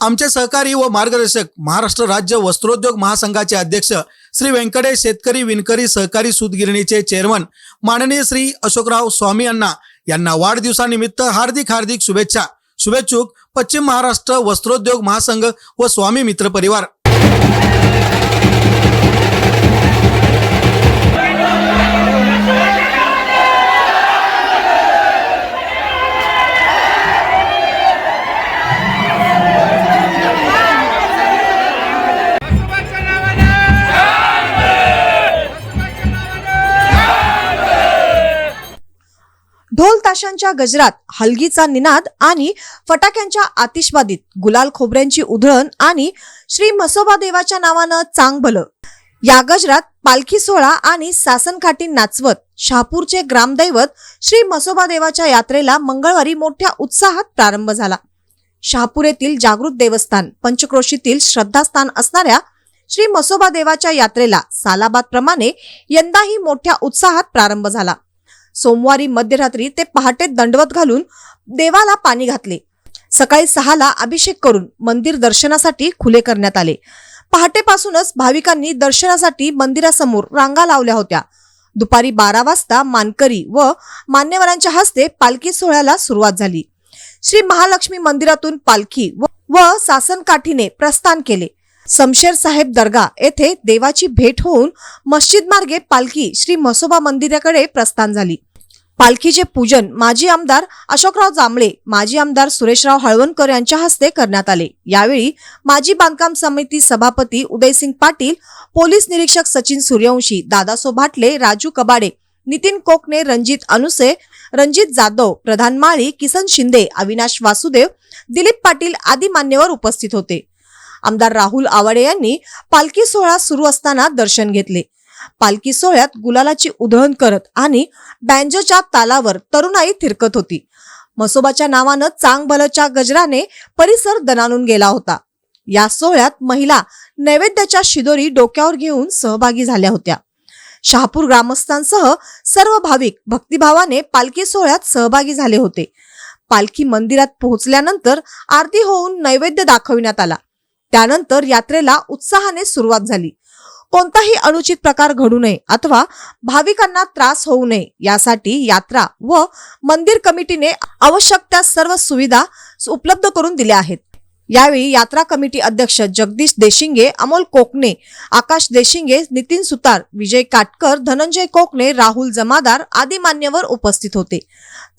आमचे सहकारी व मार्गदर्शक महाराष्ट्र राज्य वस्त्रोद्योग महासंघाचे अध्यक्ष श्री व्यंकटेश शेतकरी विणकरी सहकारी सूतगिरणीचे चेअरमन माननीय श्री अशोकराव स्वामी अण्णा यांना वाढदिवसानिमित्त हार्दिक हार्दिक शुभेच्छा शुभेच्छुक पश्चिम महाराष्ट्र वस्त्रोद्योग महासंघ व स्वामी मित्र परिवार. आकाशांच्या गजरात हलगीचा निनाद आणि फटाक्यांच्या आतिषबादीत गुलाल खोबऱ्यांची उधळण आणि श्री मसोबा देवाच्या नावानं चांगभलं. या गजरात पालखी सोहळा आणि सासनकाठी नाचवत शहापूरचे ग्रामदैवत श्री मसोबा देवाच्या यात्रेला मंगळवारी मोठ्या उत्साहात प्रारंभ झाला. शहापूर येथील जागृत देवस्थान पंचक्रोशीतील श्रद्धास्थान असणाऱ्या श्री मसोबा देवाच्या यात्रेला सालाबाद प्रमाणे यंदाही मोठ्या उत्साहात प्रारंभ झाला. सोमवारी मध्यरात्री ते पहाटे दंडवत घालून देवाला पाणी घातले. सकाळी सहाला अभिषेक करून मंदिर दर्शनासाठी खुले करण्यात आले. पहाटेपासूनच भाविकांनी दर्शनासाठी मंदिरासमोर रांगा लावल्या होत्या. दुपारी बारा वाजता मानकरी व मान्यवरांच्या हस्ते पालखी सोहळ्याला सुरुवात झाली. श्री महालक्ष्मी मंदिरातून पालखी व- सासनकाठीने प्रस्थान केले. समशेर साहेब दर्गा येथे देवाची भेट होऊन मस्जिद मार्गे पालखी श्री म्हसोबा मंदिराकडे प्रस्थान झाली. पालखीचे पूजन माजी आमदार अशोकराव जांभळे माजी आमदार सुरेशराव हळवणकर यांच्या हस्ते करण्यात आले. यावेळी माजी बांधकाम समिती सभापती उदयसिंग पाटील पोलीस निरीक्षक सचिन सूर्यवंशी दादासो भाटले राजू कबाडे नितीन कोकणे रणजित अनुसे रणजित जाधव प्रधान माळी किसन शिंदे अविनाश वासुदेव दिलीप पाटील आदी मान्यवर उपस्थित होते. आमदार राहुल आवाडे यांनी पालखी सोहळा सुरू असताना दर्शन घेतले. पालखी सोहळ्यात गुलालाची उधळण करत आणि बँजोच्या तालावर तरुणाई थिरकत होती. मसोबाच्या नावानं चांगभलच्या गजराने परिसर दणानून गेला होता. या सोहळ्यात महिला नैवेद्याच्या शिदोरी डोक्यावर घेऊन सहभागी झाल्या होत्या. शहापूर ग्रामस्थांसह सर्व भाविक भक्तिभावाने पालखी सोहळ्यात सहभागी झाले होते. पालखी मंदिरात पोहोचल्यानंतर आरती होऊन नैवेद्य दाखविण्यात आला. त्यानंतर यात्रेला उत्साहाने सुरुवात झाली. कोणताही अनुचित प्रकार घडू नये अथवा भाविकांना त्रास होऊ नये यासाठी यात्रा व मंदिर कमिटीने आवश्यक त्या सर्व सुविधा उपलब्ध करून दिल्या आहेत. यावेळी यात्रा कमिटी अध्यक्ष जगदीश देशिंगे अमोल कोकणे आकाश देशिंगे नितीन सुतार विजय काटकर धनंजय कोकणे राहुल जमादार आदी मान्यवर उपस्थित होते.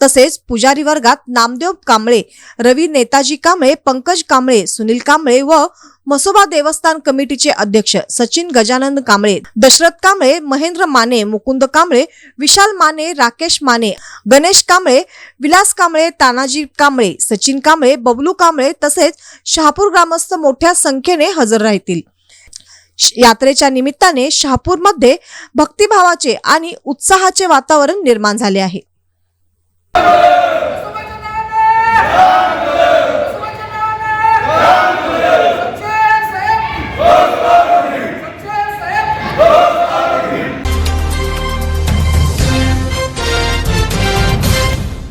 तसेच पुजारी वर्गात नामदेव कांबळे रवी नेताजी कांबळे पंकज कांबळे सुनील कांबळे व मसोबा देवस्थान कमिटीचे अध्यक्ष सचिन गजानंद कांबळे दशरथ कांबळे महेंद्र माने मुकुंद कांबळे विशाल माने राकेश माने गणेश कांबळे विलास कांबळे तानाजी कांबळे सचिन कांबळे बबलू कांबळे तसेच शहापूर ग्रामस्थ मोठ्या संख्येने हजर राहतील. यात्रेच्या निमित्ताने शहापूरमध्ये भक्तिभावाचे आणि उत्साहाचे वातावरण निर्माण झाले आहे.